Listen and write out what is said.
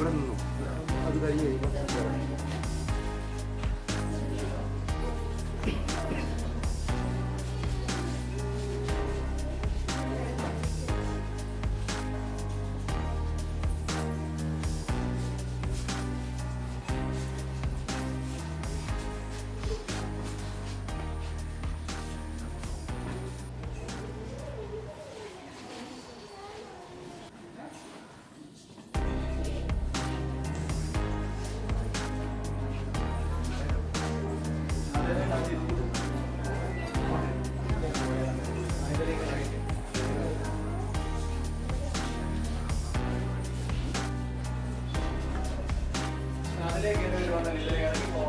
그런 아기들이 ഇവിടെ ഇവിടെ നിന്നു അത് കഴിഞ്ഞ് കഴിയുമ്പോൾ